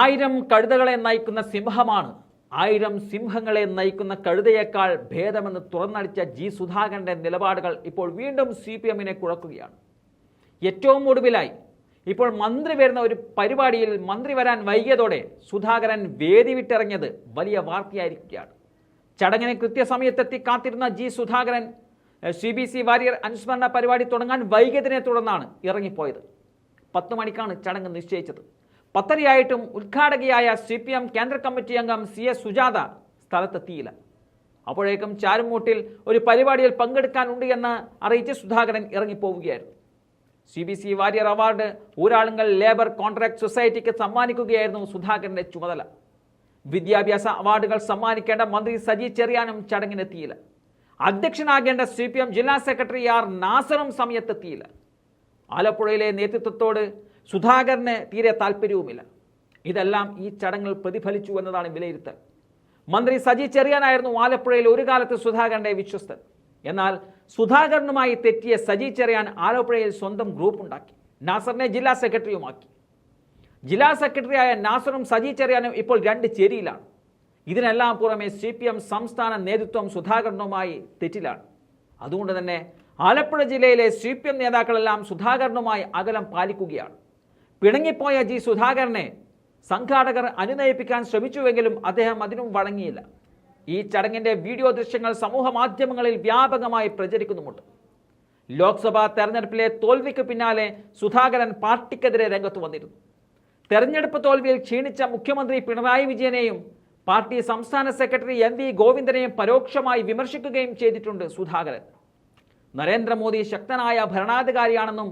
ആയിരം കഴുതകളെ നയിക്കുന്ന സിംഹമാണ്. ആയിരം സിംഹങ്ങളെ നയിക്കുന്ന കഴുതയേക്കാൾ ഭേദമെന്ന് തുറന്നടിച്ച ജി സുധാകരന്റെ നിലപാടുകൾ ഇപ്പോൾ വീണ്ടും സി പി എമ്മിനെ കുഴക്കുകയാണ്. ഏറ്റവും ഒടുവിലായി ഇപ്പോൾ മന്ത്രി വരുന്ന ഒരു പരിപാടിയിൽ മന്ത്രി വരാൻ വൈകിയതോടെ സുധാകരൻ വേദി വിട്ടിറങ്ങിയത് വലിയ വാർത്തയായിരിക്കുകയാണ്. ചടങ്ങിന് കൃത്യസമയത്തെത്തി കാത്തിരുന്ന G Sudhakaran C B C Warrier അനുസ്മരണ പരിപാടി തുടങ്ങാൻ വൈകിയതിനെ തുടർന്നാണ് ഇറങ്ങിപ്പോയത്. പത്ത് മണിക്കാണ് ചടങ്ങ് നിശ്ചയിച്ചത്. പത്തരയായിട്ടും ഉദ്ഘാടകയായ സി പി എം കേന്ദ്ര കമ്മിറ്റി അംഗം സി എസ് സുജാത സ്ഥലത്തെത്തിയില്ല. അപ്പോഴേക്കും ചാരുമൂട്ടിൽ ഒരു പരിപാടിയിൽ പങ്കെടുക്കാനുണ്ട് എന്ന് അറിയിച്ച് Sudhakaran ഇറങ്ങിപ്പോവുകയായിരുന്നു. C B C Warrier award Uralungal labour contract സൊസൈറ്റിക്ക് സമ്മാനിക്കുകയായിരുന്നു സുധാകരന്റെ ചുമതല. വിദ്യാഭ്യാസ അവാർഡുകൾ സമ്മാനിക്കേണ്ട മന്ത്രി സജി ചെറിയാനും ചടങ്ങിനെത്തിയില്ല. അധ്യക്ഷനാകേണ്ട സി പി എം ജില്ലാ സെക്രട്ടറി ആർ നാസറും സമയത്തെത്തിയില്ല. ആലപ്പുഴയിലെ നേതൃത്വത്തോട് സുധാകരന് തീരെ താല്പര്യവുമില്ല. ഇതെല്ലാം ഈ ചടങ്ങിൽ പ്രതിഫലിച്ചു എന്നതാണ് വിലയിരുത്തൽ. മന്ത്രി സജി ചെറിയാനായിരുന്നു ആലപ്പുഴയിൽ ഒരു കാലത്ത് സുധാകരന്റെ വിശ്വസ്തൻ. എന്നാൽ സുധാകരനുമായി തെറ്റിയ സജി ചെറിയാൻ ആലപ്പുഴയിൽ സ്വന്തം ഗ്രൂപ്പ് ഉണ്ടാക്കി. നാസറിനെ ജില്ലാ സെക്രട്ടറിയുമാക്കി. ജില്ലാ സെക്രട്ടറിയായ നാസറും സജി ചെറിയാനും ഇപ്പോൾ രണ്ട് ചേരിയിലാണ്. ഇതിനെല്ലാം പുറമെ സി പി എം സംസ്ഥാന നേതൃത്വം സുധാകരനുമായി തെറ്റിലാണ്. അതുകൊണ്ട് തന്നെ ആലപ്പുഴ ജില്ലയിലെ സി പി എം നേതാക്കളെല്ലാം സുധാകരനുമായി അകലം പാലിക്കുകയാണ്. പിണങ്ങിപ്പോയ ജി സുധാകരനെ സംഘാടകർ അനുനയിപ്പിക്കാൻ ശ്രമിച്ചുവെങ്കിലും അദ്ദേഹം അതിനും വഴങ്ങിയില്ല. ഈ ചടങ്ങിന്റെ വീഡിയോ ദൃശ്യങ്ങൾ സമൂഹ മാധ്യമങ്ങളിൽ വ്യാപകമായി പ്രചരിക്കുന്നുമുണ്ട്. ലോക്സഭാ തെരഞ്ഞെടുപ്പിലെ തോൽവിക്ക് പിന്നാലെ സുധാകരൻ പാർട്ടിക്കെതിരെ രംഗത്ത് വന്നിരുന്നു. തെരഞ്ഞെടുപ്പ് തോൽവിയിൽ ക്ഷീണിച്ച മുഖ്യമന്ത്രി പിണറായി വിജയനെയും പാർട്ടി സംസ്ഥാന സെക്രട്ടറി എം വി ഗോവിന്ദനെയും പരോക്ഷമായി വിമർശിക്കുകയും ചെയ്തിട്ടുണ്ട് സുധാകരൻ. നരേന്ദ്രമോദി ശക്തനായ ഭരണാധികാരിയാണെന്നും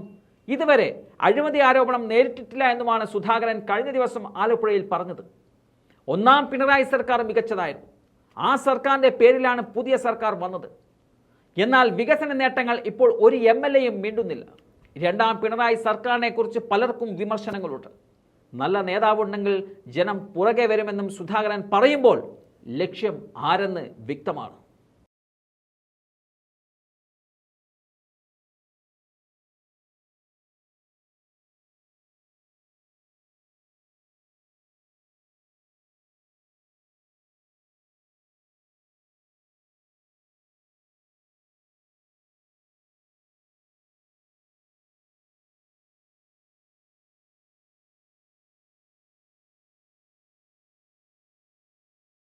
ഇതുവരെ അഴിമതി ആരോപണം നേരിട്ടിട്ടില്ല എന്നുമാണ് സുധാകരൻ കഴിഞ്ഞ ദിവസം ആലപ്പുഴയിൽ പറഞ്ഞത്. ഒന്നാം പിണറായി സർക്കാർ മികച്ചതായിരുന്നു. ആ സർക്കാരിന്റെ പേരിലാണ് പുതിയ സർക്കാർ വന്നത്. എന്നാൽ വികസന നേട്ടങ്ങൾ ഇപ്പോൾ ഒരു എം എൽ എയും മിണ്ടുന്നില്ല. രണ്ടാം പിണറായി സർക്കാരിനെക്കുറിച്ച് പലർക്കും വിമർശനങ്ങളുണ്ട്. നല്ല നേതാവുണ്ടെങ്കിൽ ജനം പുറകെ വരുമെന്നും സുധാകരൻ പറയുമ്പോൾ ലക്ഷ്യം ആരെന്ന് വ്യക്തമാണ്.